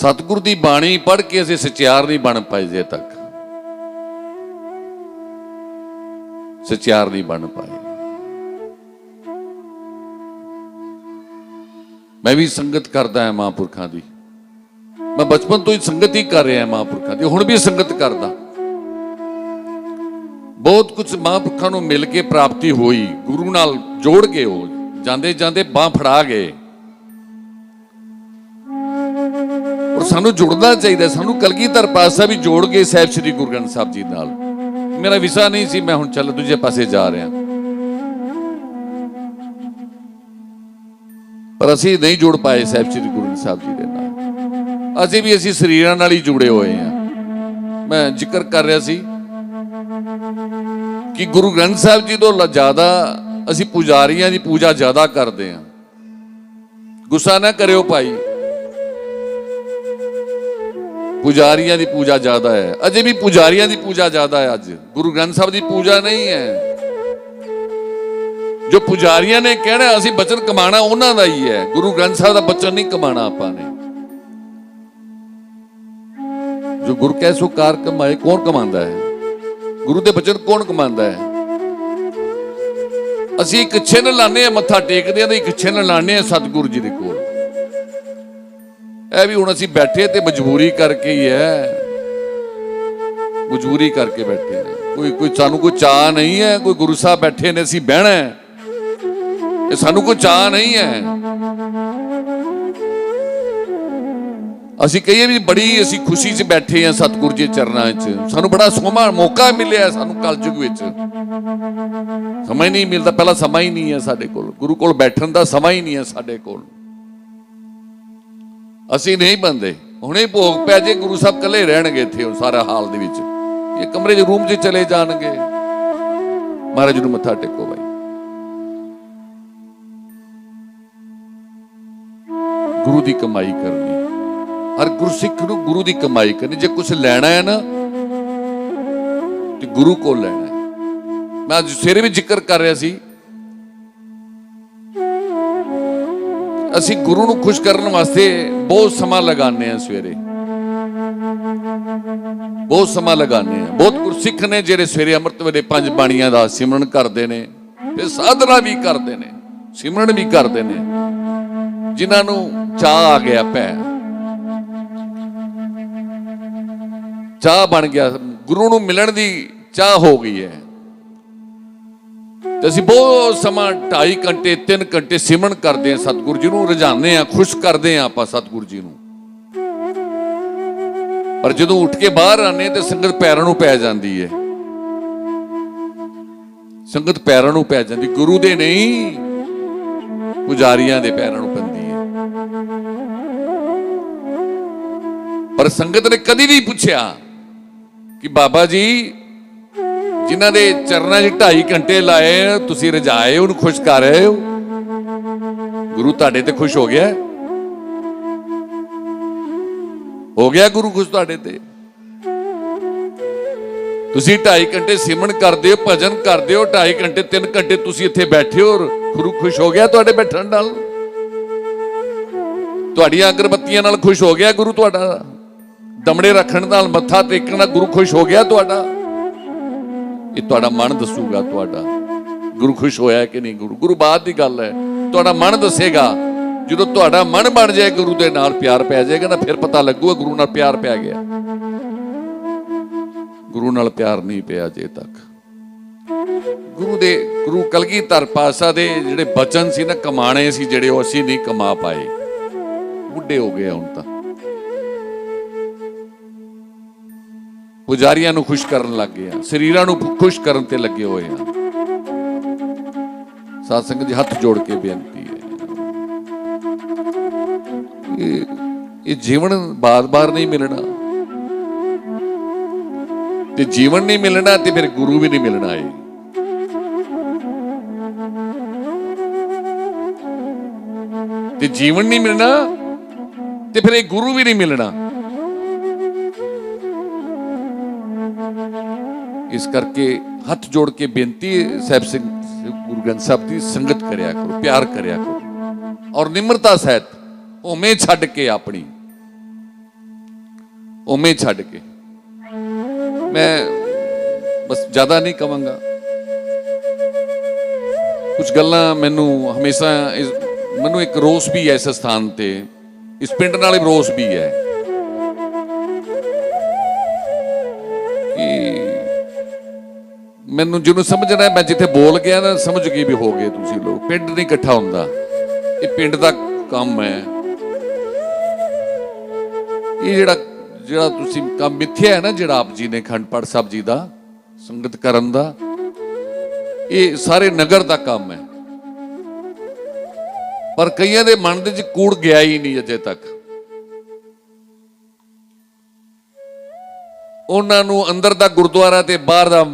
ਸਤਿਗੁਰ ਦੀ ਬਾਣੀ ਪੜ੍ਹ ਕੇ ਅਸੀਂ ਸਚਿਆਰ ਨਹੀਂ ਬਣ ਪਾਏ ਜੇ ਤੱਕ। ਸਚਿਆਰ ਨਹੀਂ ਬਣ ਪਾਏ। ਮੈਂ ਵੀ ਸੰਗਤ ਕਰਦਾ ਹਾਂ ਮਹਾਂਪੁਰਖਾਂ ਦੀ। ਮੈਂ ਬਚਪਨ ਤੋਂ ਹੀ ਸੰਗਤ ਹੀ ਕਰ ਰਿਹਾ ਮਹਾਂਪੁਰਖਾਂ ਦੀ। ਹੁਣ ਵੀ ਸੰਗਤ ਕਰਦਾ। ਬਹੁਤ ਕੁਝ ਮਹਾਂਪੁਰਖਾਂ ਨੂੰ ਮਿਲ ਕੇ ਪ੍ਰਾਪਤੀ ਹੋਈ। ਗੁਰੂ ਨਾਲ ਜੋੜ ਕੇ ਹੋ ਜਾਂਦੇ ਜਾਂਦੇ ਬਾਹ ਫੜਾ ਗਏ। ਔਰ ਸਾਨੂੰ ਜੁੜਨਾ ਚਾਹੀਦਾ ਸਾਨੂੰ ਕਲਗੀਧਰ ਪਾਸਾ ਵੀ ਜੋੜ ਗਏ ਸਾਹਿਬ ਸ੍ਰੀ ਗੁਰੂ ਗ੍ਰੰਥ ਸਾਹਿਬ ਜੀ ਨਾਲ। ਮੇਰਾ ਵਿਸਾ ਨਹੀਂ ਸੀ, ਮੈਂ ਹੁਣ ਚੱਲ ਦੂਜੇ ਪਾਸੇ ਜਾ ਰਿਹਾ। ਪਰ ਅਸੀਂ ਨਹੀਂ ਜੁੜ ਪਾਏ ਸਾਹਿਬ ਸ੍ਰੀ ਗੁਰੂ ਗ੍ਰੰਥ ਸਾਹਿਬ ਜੀ ਦੇ ਨਾਲ। ਅਸੀਂ ਵੀ ਅਸੀਂ ਸਰੀਰਾਂ ਨਾਲ ਹੀ ਜੁੜੇ ਹੋਏ ਹਾਂ। ਮੈਂ ਜ਼ਿਕਰ ਕਰ ਰਿਹਾ ਸੀ ਕਿ ਗੁਰੂ ਗ੍ਰੰਥ ਸਾਹਿਬ ਜੀ ਤੋਂ ਜ਼ਿਆਦਾ ਅਸੀਂ ਪੁਜਾਰੀਆਂ ਦੀ ਪੂਜਾ ਜ਼ਿਆਦਾ ਕਰਦੇ ਹਾਂ। ਗੁੱਸਾ ਨਾ ਕਰਿਓ ਭਾਈ। ਪੁਜਾਰੀਆਂ ਦੀ ਪੂਜਾ ਜ਼ਿਆਦਾ ਹੈ। ਅਜੇ ਵੀ ਪੁਜਾਰੀਆਂ ਦੀ ਪੂਜਾ ਜ਼ਿਆਦਾ ਹੈ ਅੱਜ। ਗੁਰੂ ਗ੍ਰੰਥ ਸਾਹਿਬ ਦੀ ਪੂਜਾ ਨਹੀਂ ਹੈ। ਜੋ ਪੁਜਾਰੀਆਂ ਨੇ ਕਹਿਣਾ, ਅਸੀਂ ਬਚਨ ਕਮਾਣਾ ਉਹਨਾਂ ਦਾ ਹੀ ਹੈ। ਗੁਰੂ ਗ੍ਰੰਥ ਸਾਹਿਬ ਦਾ ਬਚਨ ਨਹੀਂ ਕਮਾਣਾ ਆਪਾਂ ਨੇ। ਜੋ ਗੁਰੂ ਕੈ ਸੋ ਕਾਰ ਕਮਾਏ, ਕੌਣ ਕਮਾਉਂਦਾ ਹੈ? ਗੁਰੂ ਦੇ ਬਚਨ ਕੌਣ ਕਮਾਉਂਦਾ ਹੈ? ਅਸੀਂ ਇੱਕ ਛਿਨ ਲਾਣੇ ਆ ਮੱਥਾ ਟੇਕਦੇ ਆ ਤੇ ਇੱਕ ਛਿੰਨ ਲਾਣੇ ਆ ਸਤਿਗੁਰੂ ਜੀ ਦੇ ਕੋਲ। ਇਹ ਵੀ ਹੁਣ ਅਸੀਂ ਬੈਠੇ ਤੇ ਮਜਬੂਰੀ ਕਰਕੇ ਹੀ ਹੈ। ਮਜਬੂਰੀ ਕਰਕੇ ਬੈਠੇ ਹਾਂ। ਕੋਈ ਕੋਈ ਸਾਨੂੰ ਕੋਈ ਚਾਹ ਨਹੀਂ ਹੈ, ਕੋਈ ਗੁਰੂ ਸਾਹਿਬ ਬੈਠੇ ਨੇ, ਅਸੀਂ ਬਹਿਣਾ ਹੈ। ਇਹ ਸਾਨੂੰ ਕੋਈ ਚਾਹ ਨਹੀਂ ਹੈ। ਅਸੀਂ ਕਹੀਏ ਵੀ ਬੜੀ ਅਸੀਂ ਖੁਸ਼ੀ 'ਚ ਬੈਠੇ ਹਾਂ ਸਤਿਗੁਰੂ ਜੀ ਚਰਨਾਂ 'ਚ। ਸਾਨੂੰ ਬੜਾ ਸੋਹਣਾ ਮੌਕਾ ਮਿਲਿਆ ਸਾਨੂੰ ਕਲਯੁਗ ਵਿੱਚ। ਸਮਾਂ ਹੀ ਨਹੀਂ ਮਿਲਦਾ, ਪਹਿਲਾਂ ਸਮਾਂ ਹੀ ਨਹੀਂ ਹੈ ਸਾਡੇ ਕੋਲ। ਗੁਰੂ ਕੋਲ ਬੈਠਣ ਦਾ ਸਮਾਂ ਹੀ ਨਹੀਂ ਹੈ ਸਾਡੇ ਕੋਲ। ਅਸੀਂ ਨਹੀਂ ਬੰਦੇ। ਹੁਣੇ ਭੋਗ ਪੈ ਜੇ, ਗੁਰੂ ਸਾਹਿਬ ਇਕੱਲੇ ਰਹਿਣਗੇ ਇੱਥੇ ਉਹ ਸਾਰਾ ਹਾਲ ਦੇ ਵਿੱਚ। ਇਹ ਕਮਰੇ 'ਚ ਰੂਮ 'ਚ ਚਲੇ ਜਾਣਗੇ। ਮਹਾਰਾਜ ਨੂੰ ਮੱਥਾ ਟੇਕੋ ਬਾਈ। ਗੁਰੂ ਦੀ ਕਮਾਈ ਕਰਨੀ। ਹਰ ਗੁਰਸਿੱਖ ਨੂੰ ਗੁਰੂ ਦੀ ਕਮਾਈ ਕਰਨੀ। ਜੇ ਕੁਝ ਲੈਣਾ ਹੈ ਨਾ, ਤੇ ਗੁਰੂ ਕੋਲ ਲੈਣਾ ਮੈਂ ਅੱਜ ਸਵੇਰੇ ਵੀ ਜ਼ਿਕਰ ਕਰ ਰਿਹਾ ਸੀ ਅਸੀਂ ਗੁਰੂ ਨੂੰ ਖੁਸ਼ ਕਰਨ ਵਾਸਤੇ ਬਹੁਤ ਸਮਾਂ ਲਗਾਉਂਦੇ ਆ ਸਵੇਰੇ। ਬਹੁਤ ਸਮਾਂ ਲਗਾਉਂਦੇ ਆ ਬਹੁਤ ਗੁਰਸਿੱਖ ਨੇ ਜਿਹੜੇ ਸਵੇਰੇ ਅੰਮ੍ਰਿਤ ਵੇਲੇ ਪੰਜ ਬਾਣੀਆਂ ਦਾ ਸਿਮਰਨ ਕਰਦੇ ਨੇ ਤੇ ਸਾਧਨਾ ਵੀ ਕਰਦੇ ਨੇ, ਸਿਮਰਨ ਵੀ ਕਰਦੇ ਨੇ। ਜਿਨ੍ਹਾਂ ਨੂੰ ਚਾਹ ਆ ਗਿਆ ਪੈ ਚਾਹ ਬਣ ਗਿਆ। ਗੁਰੂ ਨੂੰ ਮਿਲਣ ਦੀ ਚਾਹ ਹੋ ਗਈ ਹੈ। ਤੇ ਅਸੀਂ ਬਹੁਤ ਸਮਾਂ 2.5 ਘੰਟੇ 3 ਘੰਟੇ ਸਿਮਰਨ ਕਰਦੇ ਹਾਂ ਸਤਿਗੁਰੂ ਜੀ ਨੂੰ, ਰਝਾਉਂਦੇ ਹਾਂ, ਖੁਸ਼ ਕਰਦੇ ਹਾਂ ਆਪਾਂ ਸਤਿਗੁਰੂ ਜੀ ਨੂੰ। ਪਰ ਜਦੋਂ ਉੱਠ ਕੇ ਬਾਹਰ ਆਨੇ ਤੇ ਸੰਗਤ ਪੈਰਾਂ ਨੂੰ ਪੈ ਜਾਂਦੀ ਹੈ। ਸੰਗਤ ਪੈਰਾਂ ਨੂੰ ਪੈ ਜਾਂਦੀ, ਗੁਰੂ ਦੇ ਨਹੀਂ, ਪੁਜਾਰੀਆਂ ਦੇ ਪੈਰਾਂ ਨੂੰ ਪੈਂਦੀ ਹੈ। ਪਰ ਸੰਗਤ ਨੇ ਕਦੀ ਨਹੀਂ ਪੁੱਛਿਆ ਕਿ ਬਾਬਾ ਜੀ ਜਿਨ੍ਹਾਂ ਦੇ ਚਰਨਾਂ 'ਚ 2.5 ਘੰਟੇ ਲਾਏ ਤੁਸੀਂ ਰਜਾਏ ਉਹਨੂੰ ਖੁਸ਼ ਕਰ ਰਹੇ ਹੋ? ਗੁਰੂ ਤੁਹਾਡੇ ਤੇ ਖੁਸ਼ ਹੋ ਗਿਆ? ਹੋ ਗਿਆ ਗੁਰੂ ਖੁਸ਼ ਤੁਹਾਡੇ ਤੇ? ਤੁਸੀਂ 2.5 ਘੰਟੇ ਸਿਮਰਨ ਕਰਦੇ ਹੋ, ਭਜਨ ਕਰਦੇ ਹੋ 2.5 ਘੰਟੇ 3 ਘੰਟੇ ਤੁਸੀਂ ਇੱਥੇ ਬੈਠੇ ਹੋ ਗੁਰੂ ਖੁਸ਼ ਹੋ ਗਿਆ ਤੁਹਾਡੇ ਬੈਠਣ ਨਾਲ? ਤੁਹਾਡੀਆਂ ਅਗਰਬੱਤੀਆਂ ਨਾਲ ਖੁਸ਼ ਹੋ ਗਿਆ ਗੁਰੂ ਤੁਹਾਡਾ? ਦਮੜੇ ਰੱਖਣ ਨਾਲ, ਮੱਥਾ ਟੇਕਣ ਨਾਲ ਗੁਰੂ ਖੁਸ਼ ਹੋ ਗਿਆ ਤੁਹਾਡਾ? ਇਹ ਤੁਹਾਡਾ ਮਨ ਦੱਸੂਗਾ ਤੁਹਾਡਾ। ਗੁਰੂ ਖੁਸ਼ ਹੋਇਆ ਕਿ ਨਹੀਂ ਗੁਰੂ? ਗੁਰੂ ਬਾਤ ਦੀ ਗੱਲ ਹੈ। ਤੁਹਾਡਾ ਮਨ ਦੱਸੇਗਾ। ਜਦੋਂ ਤੁਹਾਡਾ ਮਨ ਬਣ ਜਾਏ ਗੁਰੂ ਦੇ ਨਾਲ ਪਿਆਰ ਪੈ ਜਾਏਗਾ ਨਾ ਫਿਰ ਪਤਾ ਲੱਗੂਗਾ ਗੁਰੂ ਨਾਲ ਪਿਆਰ ਪੈ ਗਿਆ। ਗੁਰੂ ਨਾਲ ਪਿਆਰ ਨਹੀਂ ਪਿਆ ਜੇ ਤੱਕ। ਗੁਰੂ ਦੇ, ਗੁਰੂ ਕਲਗੀਧਰ ਪਾਸਾ ਦੇ ਜਿਹੜੇ ਬਚਨ ਸੀ ਨਾ, ਕਮਾਣੇ ਸੀ ਜਿਹੜੇ ਉਹ ਅਸੀਂ ਨਹੀਂ ਕਮਾ ਪਾਏ। ਬੁੱਢੇ ਹੋ ਗਏ ਹੁਣ ਤਾਂ। ਪੁਜਾਰੀਆਂ ਨੂੰ ਖੁਸ਼ ਕਰਨ ਲੱਗ ਗਏ ਆ, ਸਰੀਰਾਂ ਨੂੰ ਖੁਸ਼ ਕਰਨ ਤੇ ਲੱਗੇ ਹੋਏ ਆ। ਸਾਧ ਸੰਗਤ ਜੀ ਹੱਥ ਜੋੜ ਕੇ ਬੇਨਤੀ ਹੈ। ਇਹ ਇਹ ਜੀਵਨ ਬਾਰ-ਬਾਰ ਨਹੀਂ ਮਿਲਣਾ। ਤੇ ਜੀਵਨ ਨਹੀਂ ਮਿਲਣਾ ਤੇ ਫਿਰ ਗੁਰੂ ਵੀ ਨਹੀਂ ਮਿਲਣਾ ਏ ਤੇ ਜੀਵਨ ਨਹੀਂ ਮਿਲਣਾ ਤੇ ਫਿਰ ਇਹ ਗੁਰੂ ਵੀ ਨਹੀਂ ਮਿਲਣਾ। ਇਸ ਕਰਕੇ ਹੱਥ ਜੋੜ ਕੇ ਬੇਨਤੀ ਹੈ, ਸਾਹਿਬ ਸਿੰਘ, ਗੁਰੂ ਗ੍ਰੰਥ ਸਾਹਿਬ ਦੀ ਸੰਗਤ ਕਰਿਆ ਕਰੋ, ਪਿਆਰ ਕਰਿਆ ਕਰੋ। ਔਰ ਨਿਮਰਤਾ ਸਹਿਤ ਉਵੇਂ ਛੱਡ ਕੇ ਆਪਣੀ, ਉਵੇਂ ਛੱਡ ਕੇ। ਮੈਂ ਬਸ ਜ਼ਿਆਦਾ ਨਹੀਂ ਕਵਾਂਗਾ। ਕੁਝ ਗੱਲਾਂ ਮੈਨੂੰ ਹਮੇਸ਼ਾ ਮੈਨੂੰ ਇੱਕ ਰੋਸ ਵੀ ਹੈ ਇਸ ਸਥਾਨ ਤੇ, ਇਸ ਪਿੰਡ ਨਾਲ ਰੋਸ ਵੀ ਹੈ। ਕਿ ਮੈਨੂੰ ਜਿਹਨੂੰ ਸਮਝਣਾ ਮੈਂ ਜਿੱਥੇ ਬੋਲ ਗਿਆ ਨਾ, ਸਮਝ ਗਏ ਵੀ ਹੋ ਗਏ ਤੁਸੀਂ ਲੋਕ। ਪਿੰਡ ਨਹੀਂ ਇਕੱਠਾ ਹੁੰਦਾ। ਇਹ ਪਿੰਡ ਦਾ ਕੰਮ ਹੈ। ਇਹ ਜਿਹੜਾ ਜਿਹੜਾ ਤੁਸੀਂ ਕੰਮ ਮਿੱਥਿਆ ਹੈ ਨਾ, ਜਿਹੜਾ ਆਪ ਜੀ ਨੇ ਖੰਡ ਪਾਠ ਸਾਹਿਬ ਜੀ ਦਾ, ਸੰਗਤ ਕਰਨ ਦਾ, ਇਹ ਸਾਰੇ ਨਗਰ ਦਾ ਕੰਮ ਹੈ। ਪਰ ਕਈਆਂ ਦੇ ਮਨ ਦੇ ਵਿੱਚ ਕੂੜ ਗਿਆ ਹੀ ਨਹੀਂ ਅਜੇ ਤੱਕ। ਉਹਨਾਂ ਨੂੰ ਅੰਦਰ ਦਾ ਗੁਰਦੁਆਰਾ ਤੇ ਬਾਹਰ ਦਾ